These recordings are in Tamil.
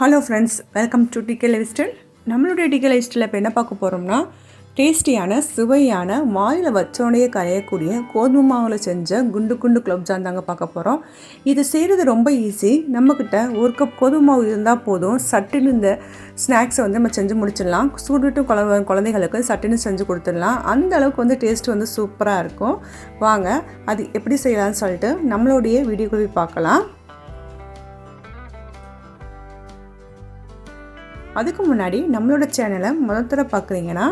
ஹலோ ஃப்ரெண்ட்ஸ் வெல்கம் டு டிக்கே லைஃப் ஸ்டைல் நம்மளுடைய டிக்கே லைஃப் ஸ்டைலில் இப்போ என்ன பார்க்க போகிறோம்னா டேஸ்டியான சுவையான வாயில் வச்சோடையே கரையக்கூடிய கோதுமை மாவில் செஞ்ச குண்டு குண்டு குலோப்ஜான் தாங்க பார்க்க போகிறோம் இது செய்கிறது ரொம்ப ஈஸி நம்மக்கிட்ட ஒரு கப் கோதுமை மாவு இருந்தால் போதும். சட்டுன்னு இந்த ஸ்நாக்ஸை வந்து நம்ம செஞ்சு முடிச்சிடலாம். சூடுட்டு குழ குழந்தைகளுக்கு சட்டுன்னு செஞ்சு கொடுத்துடலாம். அந்த அளவுக்கு வந்து டேஸ்ட் வந்து சூப்பராக இருக்கும். வாங்க அது எப்படி செய்யலாம்னு சொல்லிட்டு நம்மளுடைய வீடியோக்குள்ளே பார்க்கலாம். அதுக்கு முன்னாடி நம்மளோட சேனலை முதல் தர பார்க்குறீங்கன்னா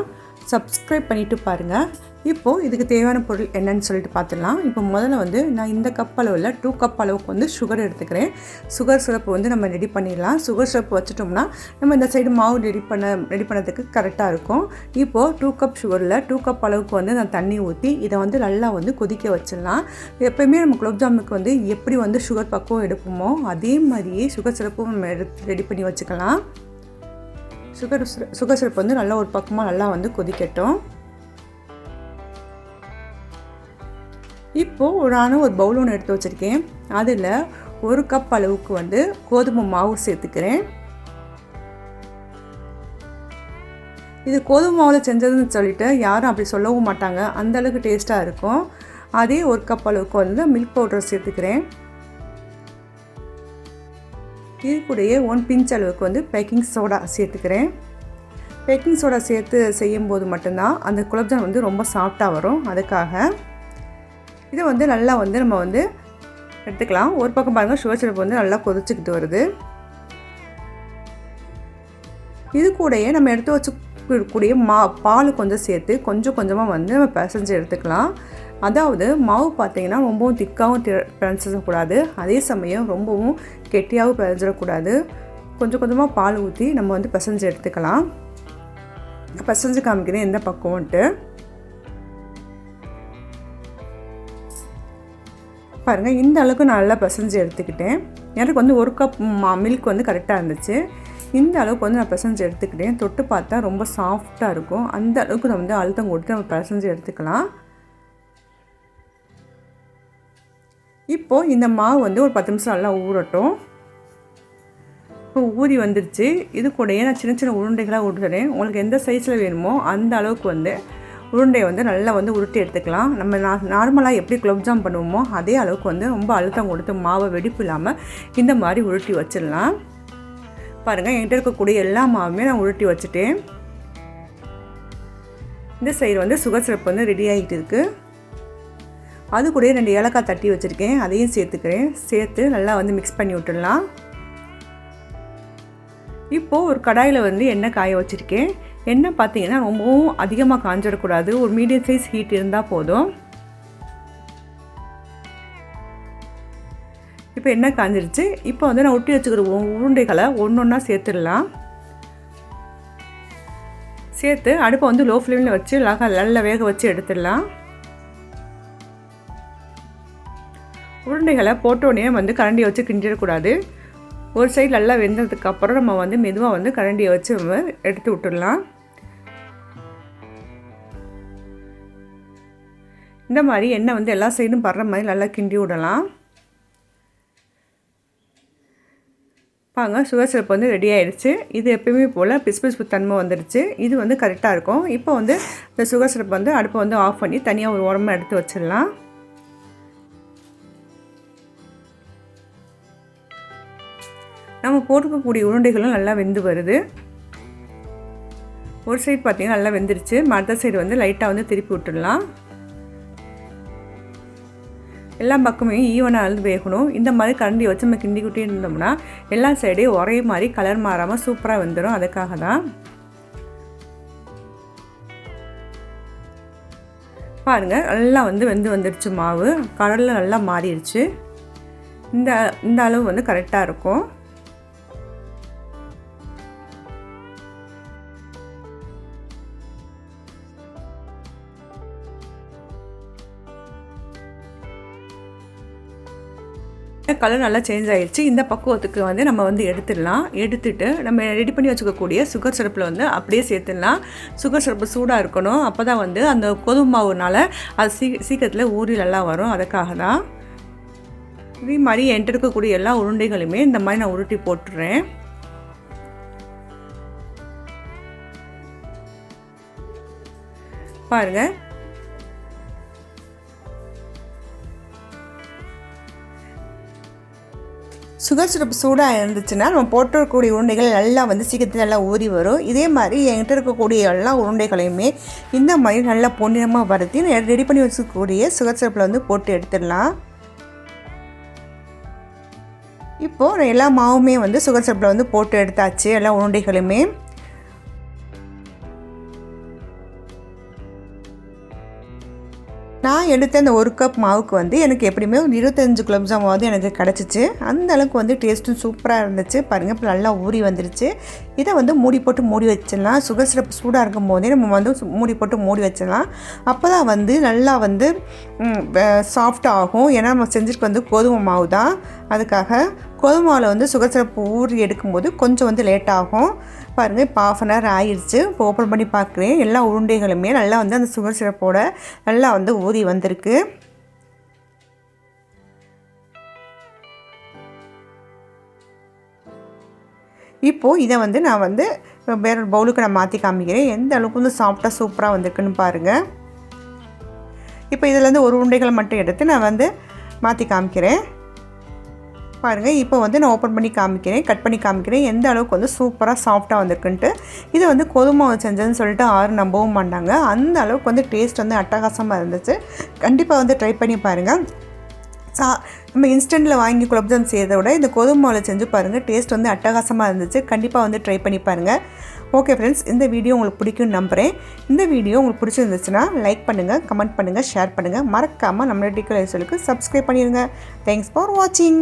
சப்ஸ்கிரைப் பண்ணிவிட்டு பாருங்கள் இப்போது இதுக்கு தேவையான பொருள் என்னன்னு சொல்லிட்டு பார்த்துடலாம். இப்போ முதல்ல வந்து நான் இந்த கப் அளவில் டூ கப் அளவுக்கு வந்து சுகர் எடுத்துக்கிறேன். சுகர் சிரப்பு வந்து நம்ம ரெடி பண்ணிடலாம். சுகர் சிரப்பு வச்சுட்டோம்னா நம்ம இந்த சைடு மாவு ரெடி பண்ண ரெடி பண்ணதுக்கு கரெக்டாக இருக்கும். இப்போது டூ கப் சுகரில் டூ கப் அளவுக்கு வந்து நான் தண்ணி ஊற்றி இதை வந்து நல்லா வந்து கொதிக்க வச்சிடலாம். எப்போயுமே நம்ம குலோப் ஜாமுக்கு வந்து எப்படி வந்து சுகர் பக்குவம் எடுப்போமோ அதே மாதிரியே சுகர் சிரப்பும் நம்ம எடுத்து ரெடி பண்ணி வச்சுக்கலாம். சுகர் சுகர் சிரப் வந்து நல்லா ஒரு பக்கமாக நல்லா வந்து கொதிக்கட்டும். இப்போது நானும் ஒரு பவுல் ஒன்று எடுத்து வச்சுருக்கேன். அதில் ஒரு கப் அளவுக்கு வந்து கோதுமை மாவு சேர்த்துக்கிறேன். இது கோதுமை மாவில் செஞ்சதுன்னு சொல்லிட்டு யாரும் அப்படி சொல்லவும் மாட்டாங்க. அந்தளவுக்கு டேஸ்ட்டாக இருக்கும். அதே ஒரு கப் அளவுக்கு வந்து மில்க் பவுடர் சேர்த்துக்கிறேன். இது கூடயே ஒன் பிஞ்ச் அளவுக்கு வந்து பேக்கிங் சோடா சேர்த்துக்கிறேன். பேக்கிங் சோடா சேர்த்து செய்யும்போது மட்டும்தான் அந்த குலோப்ஜான் வந்து ரொம்ப சாஃப்டாக வரும். அதுக்காக இதை வந்து நல்லா வந்து நம்ம வந்து எடுத்துக்கலாம். ஒரு பக்கம் பாருங்கள் சுகர் சிரப் வந்து நல்லா கொதிச்சுக்கிட்டு வருது. இது கூடயே நம்ம எடுத்து வச்சுக்கூடிய மா பால் கொஞ்சம் சேர்த்து கொஞ்சம் கொஞ்சமாக வந்து நம்ம பிசைஞ்சு எடுத்துக்கலாம். அதாவது மாவு பார்த்தீங்கன்னா ரொம்பவும் திக்காகவும் பிணைச்சிடக்கூடாது அதே சமயம் ரொம்பவும் கெட்டியாகவும் பிணைஞ்சிடக்கூடாது கொஞ்சம் கொஞ்சமாக பால் ஊற்றி நம்ம வந்து பிசைஞ்சு எடுத்துக்கலாம். பிசைஞ்சு காமிக்கிறேன் எந்த பக்கம்ன்ட்டு. பாருங்கள் இந்த அளவுக்கு நான் நல்லா பிசைஞ்சு எடுத்துக்கிட்டேன். எனக்கு வந்து ஒரு கப் மில்க் வந்து கரெக்டாக இருந்துச்சு. இந்த அளவுக்கு வந்து நான் பிசைஞ்சு எடுத்துக்கிட்டேன். தொட்டு பார்த்தா ரொம்ப சாஃப்டாக இருக்கும். அந்த அளவுக்கு நான் வந்து அழுத்தம் கொடுத்து நம்ம பிசைஞ்சு எடுத்துக்கலாம். இப்போது இந்த மாவு வந்து ஒரு பத்து நிமிஷம் நல்லா ஊறட்டும். இப்போ ஊறி வந்துருச்சு. இது கூடயே நான் சின்ன சின்ன உருண்டைகளாக உருட்டுறேன். உங்களுக்கு எந்த சைஸில் வேணுமோ அந்த அளவுக்கு வந்து உருண்டையை வந்து நல்லா வந்து உருட்டி எடுத்துக்கலாம். நம்ம நா நார்மலாக எப்படி குலோப்ஜாம் பண்ணுவோமோ அதே அளவுக்கு வந்து ரொம்ப அழுத்தம் கொடுத்து மாவை வெடிப்பு இல்லாமல் இந்த மாதிரி உருட்டி வச்சிடலாம். பாருங்கள் என்கிட்ட இருக்கக்கூடிய எல்லா மாவுமே நான் உருட்டி வச்சுட்டேன். இந்த சைடு வந்து சுகர் சிறப்பு வந்து ரெடி ஆகிட்டு இருக்குது அது கூட ரெண்டு ஏலக்காய் தட்டி வச்சுருக்கேன். அதையும் சேர்த்துக்கிறேன். சேர்த்து நல்லா வந்து மிக்ஸ் பண்ணி விட்டுடலாம். இப்போது ஒரு கடாயில் வந்து எண்ணெய் காய வச்சுருக்கேன். எண்ணெய் பார்த்தீங்கன்னா ரொம்பவும் அதிகமாக காஞ்சிடக்கூடாது. ஒரு மீடியம் சைஸ் ஹீட் இருந்தால் போதும். இப்போ எண்ணெய் காஞ்சிருச்சு. இப்போ வந்து நான் ஒட்டி வச்சுக்கிற உருண்டைகளை ஒன்று ஒன்றா சேர்த்துடலாம். சேர்த்து அடுப்பை வந்து லோ ஃப்ளேமில் வச்சு நல்லா வேக வச்சு எடுத்துடலாம். உருண்டைகளை போட்டோடனே வந்து கரண்டியை வச்சு கிண்டிடக்கூடாது. ஒரு சைடு நல்லா வெந்ததுக்கப்புறம் நம்ம வந்து மெதுவாக வந்து கரண்டியை வச்சு நம்ம எடுத்து விட்டுடலாம். இந்த மாதிரி எண்ணெய் வந்து எல்லா சைடும் படுற மாதிரி நல்லா கிண்டி விடலாம். பாங்க சுகர் சிரப் வந்து ரெடி ஆகிடுச்சு இது எப்பயுமே போல் பிசு பிசு தன்மை வந்துடுச்சு இது வந்து கரெக்டாக இருக்கும். இப்போ வந்து இந்த சுகர் சிரப் வந்து அடுப்பை வந்து ஆஃப் பண்ணி தனியாக ஒரு உரமாக எடுத்து வச்சிடலாம். நம்ம போட்டுக்கக்கூடிய உருண்டைகளும் நல்லா வெந்து வருது. ஒரு சைடு பார்த்திங்கன்னா நல்லா வெந்துருச்சு. மற்ற சைடு வந்து லைட்டாக வந்து திருப்பி விட்டுடலாம். எல்லா பக்கமே ஈவனாக இருந்து வேகணும். இந்த மாதிரி கரண்டி வச்சு நம்ம கிண்டிக்கிட்டே இருந்தோம்னா எல்லா சைடையும் ஒரே மாதிரி கலர் மாறாமல் சூப்பராக வந்துடும் அதுக்காக தான். பாருங்கள் நல்லா வந்து வெந்து வந்துடுச்சு மாவு. கலரில் நல்லா மாறிடுச்சு. இந்த இந்த அளவு வந்து கரெக்டாக இருக்கும். கலர் நல்லா சேஞ்ச் ஆகிடுச்சு இந்த பக்குவத்துக்கு வந்து நம்ம வந்து எடுத்துடலாம். எடுத்துட்டு நம்ம ரெடி பண்ணி வச்சுக்கக்கூடிய சுகர் சிரப்பில் வந்து அப்படியே சேர்த்துடலாம். சுகர் சிரப்பு சூடாக இருக்கணும். அப்போ தான் வந்து அந்த கோதுமை மாவுனால் அது சீ சீக்கிரத்தில் ஊறி நல்லா வரும். அதுக்காக தான் இதே மாதிரி என்கிட்ட இருக்கக்கூடிய எல்லா உருண்டைகளுமே இந்த மாதிரி நான் உருட்டி போட்டுறேன். பாருங்கள் சுகர் சிரப் சூடாக இருந்துச்சுன்னா நம்ம போட்டிருக்கக்கூடிய உருண்டைகள் நல்லா வந்து சீக்கிரத்தில் நல்லா ஊறி வரும். இதே மாதிரி என்கிட்ட இருக்கக்கூடிய எல்லா உருண்டைகளையுமே இந்த மாதிரி நல்லா பொன்னிறமாக வறுத்தி ரெடி பண்ணி வச்சுக்கக்கூடிய சுகர் சிரப்பில் வந்து போட்டு எடுத்துடலாம். இப்போது எல்லா மாவுமே வந்து சுகர் சிரப்பில் வந்து போட்டு எடுத்தாச்சு எல்லா உருண்டைகளுமே. நான் எடுத்த அந்த ஒரு கப் மாவுக்கு வந்து எனக்கு எப்படியுமே ஒரு இருபத்தஞ்சு குலோப்ஜாமாவது எனக்கு கிடச்சிச்சு. அந்த அளவுக்கு வந்து டேஸ்ட்டும் சூப்பராக இருந்துச்சு. பாருங்கள் இப்போ நல்லா ஊறி வந்துருச்சு. இதை வந்து மூடி போட்டு மூடி வச்சிடலாம். சுகர் சிரப் சூடாக இருக்கும் போதே நம்ம வந்து மூடி போட்டு மூடி வச்சிடலாம். அப்போ தான் வந்து நல்லா வந்து சாஃப்ட் ஆகும். ஏன்னா நம்ம செஞ்சுட்டு வந்து கோதுமை மாவு தான். அதுக்காக கோதுமை மாவில் வந்து சுகர் சிரப்பு ஊறி எடுக்கும்போது கொஞ்சம் வந்து லேட் ஆகும். பாருங்கள் இப்போ ஆஃப் அன் ஹவர் ஆயிடுச்சு இப்போ ஓப்பன் பண்ணி பார்க்குறேன் எல்லா உருண்டைகளுமே நல்லா வந்து அந்த சுகர் சிரப்போட நல்லா வந்து ஊறி வந்திருக்கு. இப்போது இதை வந்து நான் வந்து வேறு பவுலுக்கு நான் மாற்றி காமிக்கிறேன். எந்த அளவுக்கு வந்து சாஃப்டாக சூப்பராக வந்திருக்குன்னு பாருங்கள் இப்போ இதிலேருந்து ஒரு உருண்டைகள் மட்டும் எடுத்து நான் வந்து மாற்றி காமிக்கிறேன். பாருங்கள் இப்போ வந்து நான் ஓப்பன் பண்ணி காமிக்கிறேன் கட் பண்ணி காமிக்கிறேன். எந்த அளவுக்கு வந்து சூப்பராக சாஃப்டாக வந்திருக்குன்ட்டு. இதை வந்து கோதுமை செஞ்சதுன்னு சொல்லிட்டு ஆறு நம்பவும் மாட்டாங்க. அந்த அளவுக்கு வந்து டேஸ்ட் வந்து அட்டகாசமாக இருந்துச்சு. கண்டிப்பாக வந்து ட்ரை பண்ணி பாருங்கள் சா நம்ம இன்ஸ்டண்ட்டில் வாங்கி குலப்ஜாம் செய்கிறத விட இந்த கோதுமை மாவில் செஞ்சு பாருங்கள் டேஸ்ட் வந்து அட்டகாசமாக இருந்துச்சு. கண்டிப்பாக வந்து ட்ரை பண்ணி பாருங்கள் ஓகே ஃப்ரெண்ட்ஸ் இந்த வீடியோ உங்களுக்கு பிடிக்கும்னு நம்புகிறேன் இந்த வீடியோ உங்களுக்கு பிடிச்சிருந்துச்சுன்னா லைக் பண்ணுங்கள் கமெண்ட் பண்ணுங்கள் ஷேர் பண்ணுங்கள் மறக்காமல் நம்மளோட டிக்கல் சப்ஸ்கிரைப் பண்ணிடுங்க தேங்க்ஸ் ஃபார் வாட்சிங்